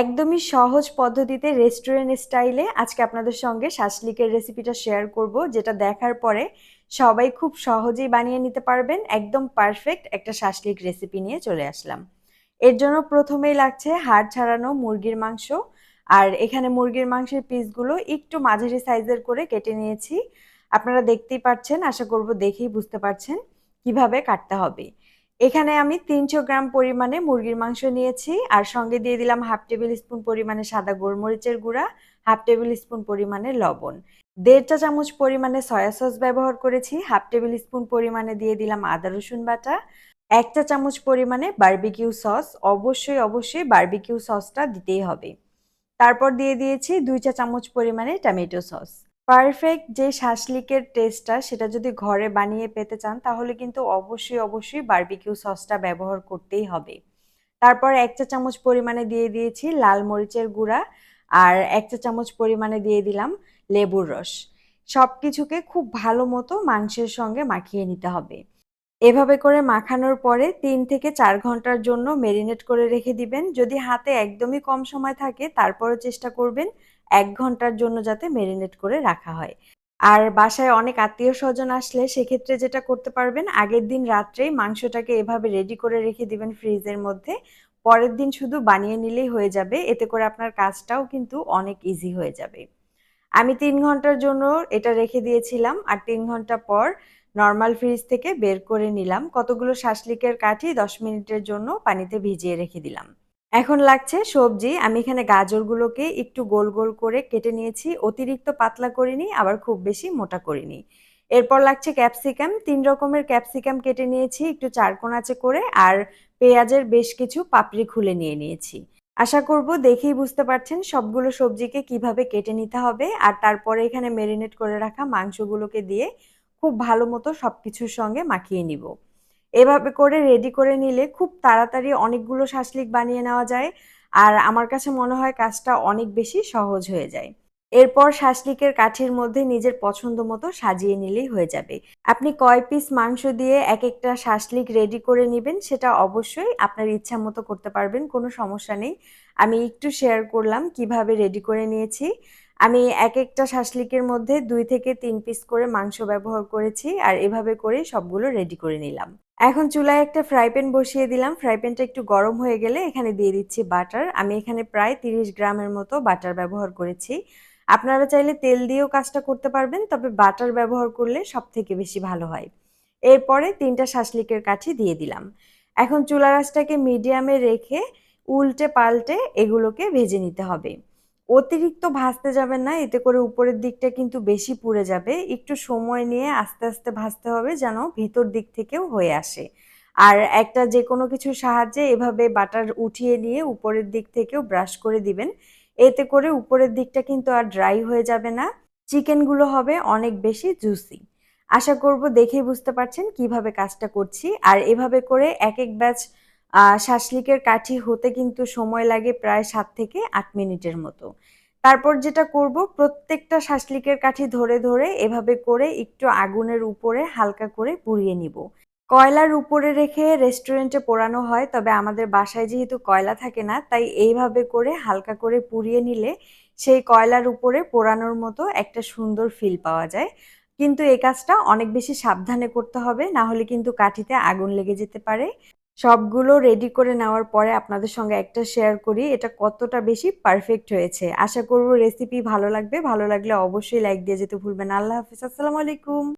একদমই সহজ পদ্ধতিতে রেস্টুরেন্ট স্টাইলে আজকে আপনাদের সঙ্গে শাসলিকের রেসিপিটা শেয়ার করব, যেটা দেখার পরে সবাই খুব সহজেই বানিয়ে নিতে পারবেন। একদম পারফেক্ট একটা শাসলিক রেসিপি নিয়ে চলে আসলাম। এর জন্য প্রথমেই লাগছে হাড় ছাড়ানো মুরগির মাংস। আর এখানে মুরগির মাংসের পিসগুলো একটু মাঝারি সাইজের করে কেটে নিয়েছি। আপনারা দেখতেই পাচ্ছেন আশা করব দেখেই বুঝতে পারছেন কীভাবে কাটতে হবে। এখানে আমি তিনশো গ্রাম পরিমাণে মুরগির মাংস নিয়েছি, আর সঙ্গে দিয়ে দিলাম হাফ টেবিল স্পুন পরিমাণে সাদা গোলমরিচের গুঁড়া, হাফ টেবিল স্পুন পরিমাণে লবণ। দেড় চা চামচ পরিমাণে সয়া সস ব্যবহার করেছি, হাফ টেবিল স্পুন পরিমাণে দিয়ে দিলাম আদা রসুন বাটা এক চা চামচ পরিমাণে বার্বিকিউ সস, অবশ্যই অবশ্যই বার্বিকিউ সসটা দিতেই হবে। তারপর দিয়ে দিয়েছি দুই চা চামচ পরিমাণে টমেটো সস। পারফেক্ট যে শাসলিকের টেস্টটা সেটা যদি ঘরে বানিয়ে পেতে চান, তাহলে কিন্তু অবশ্যই অবশ্যই বার্বিকিউ সসটা ব্যবহার করতেই হবে। তারপর এক চা চামচ পরিমাণে দিয়ে দিয়েছি লাল মরিচের গুঁড়া আর এক চা চামচ পরিমাণে দিয়ে দিলাম লেবুর রস। সব কিছুকে খুব ভালো মতো মাংসের সঙ্গে মাখিয়ে নিতে হবে। এভাবে করে মাখানোর পরে তিন থেকে চার ঘণ্টার জন্য মেরিনেট করে রেখে দিবেন। যদি হাতে একদমই কম সময় থাকে, তারপরও চেষ্টা করবেন এক ঘণ্টার জন্য যাতে মেরিনেট করে রাখা হয়। আর বাসায় অনেক আত্মীয় স্বজন আসলে সেক্ষেত্রে যেটা করতে পারবেন, আগের দিন রাত্রেই মাংসটাকে এভাবে রেডি করে রেখে দিবেন ফ্রিজের মধ্যে। পরের দিন শুধু বানিয়ে নিলেই হয়ে যাবে, এতে করে আপনার কাজটাও কিন্তু অনেক ইজি হয়ে যাবে। আমি তিন ঘণ্টার জন্য এটা রেখে দিয়েছিলাম, আর তিন ঘণ্টা পর নর্মাল ফ্রিজ থেকে বের করে নিলাম। কতগুলো শাসলিকের কাঠি দশ মিনিটের জন্য পানিতে ভিজিয়ে রেখে দিলাম। এখন লাগছে সবজি। আমি এখানে গাজরগুলোকে একটু গোল গোল করে কেটে নিয়েছি। অতিরিক্ত পাতলা করিনি, আবার খুব বেশি মোটা করিনি। এরপর লাগছে ক্যাপসিকাম। তিন রকমের ক্যাপসিকাম কেটে নিয়েছি, একটু চারকোনাচে করে, আর পেঁয়াজের বেশ কিছু পাপড়ি খুলে নিয়ে নিয়েছি। আশা করব দেখেই বুঝতে পারছেন সবগুলো সবজিকে কীভাবে কেটে নিতে হবে, আর তারপরে এখানে মেরিনেট করে রাখা মাংসগুলোকে দিয়ে খুব ভালো মতো সব কিছুর সঙ্গে মাখিয়ে নিব। এভাবে করে রেডি করে নিলে খুব তাড়াতাড়ি অনেকগুলো শাসলিক বানিয়ে নেওয়া যায়। আর আমার কাছে মনে হয় কাজটা অনেক বেশি সহজ হয়ে যায়। এরপর শাসলিকের কাঠির মধ্যে নিজের পছন্দ মতো সাজিয়ে নিলেই হয়ে যাবে। আপনি কয় পিস মাংস দিয়ে এক একটা শাসলিক রেডি করে নেবেন সেটা অবশ্যই আপনার ইচ্ছা মতো করতে পারবেন, কোনো সমস্যা নেই। আমি একটু শেয়ার করলাম কীভাবে রেডি করে নিয়েছি। আমি এক একটা শাসলিকের মধ্যে দুই থেকে তিন পিস করে মাংস ব্যবহার করেছি আর এভাবে করে সবগুলো রেডি করে নিলাম। এখন চুলায় একটা ফ্রাই প্যান বসিয়ে দিলাম। ফ্রাই প্যানটা একটু গরম হয়ে গেলে এখানে দিয়ে দিচ্ছি বাটার আমি এখানে প্রায় তিরিশ গ্রামের মতো বাটার ব্যবহার করেছি। আপনারা চাইলে তেল দিয়েও কাজটা করতে পারবেন, তবে বাটার ব্যবহার করলে সব থেকে বেশি ভালো হয়। এরপরে তিনটা শাসলিকের কাঠি দিয়ে দিলাম। এখন চুলা রাসটাকে মিডিয়ামে রেখে উল্টে পাল্টে এগুলোকে ভেজে নিতে হবে। অতিরিক্ত ভাজতে যাবেন না, এতে করে উপরের দিকটা কিন্তু বেশি পুড়ে যাবে। একটু সময় নিয়ে আস্তে আস্তে ভাজতে হবে যেন ভিতর দিক থেকেও হয়ে আসে। আর একটা যে কোনো কিছুর সাহায্যে এভাবে বাটার উঠিয়ে নিয়ে উপরের দিক থেকেও ব্রাশ করে দিবেন। এতে করে উপরের দিকটা কিন্তু আর ড্রাই হয়ে যাবে না। চিকেনগুলো হবে অনেক বেশি জুসি। আশা করব দেখেই বুঝতে পারছেন কীভাবে কাজটা করছি। আর এভাবে করে এক এক ব্যাচ শাসলিকের কাঠি হতে কিন্তু সময় লাগে প্রায় সাত থেকে আট মিনিটের মতো। তারপর যেটা করব, প্রত্যেকটা শাসলিকের কাঠি ধরে ধরে এভাবে করে একটু আগুনের উপরে হালকা করে পুড়িয়ে নিব। কয়লার উপরে রেখে রেস্টুরেন্টে পোড়ানো হয়, তবে আমাদের বাসায় যেহেতু কয়লা থাকে না, তাই এইভাবে করে হালকা করে পুড়িয়ে নিলে সেই কয়লার উপরে পোড়ানোর মতো একটা সুন্দর ফিল পাওয়া যায়। কিন্তু এই কাজটা অনেক বেশি সাবধানে করতে হবে, না হলে কিন্তু কাঠিতে আগুন লেগে যেতে পারে। সবগুলো রেডি করে নেওয়ার পরে আপনাদের সঙ্গে একটা শেয়ার করি, এটা কতটা বেশি পারফেক্ট হয়েছে। আশা করব রেসিপি ভালো লাগবে, ভালো লাগলে অবশ্যই লাইক দিয়ে যেতে ভুলবেন আল্লাহ হাফিজ, আসসালামু আলাইকুম।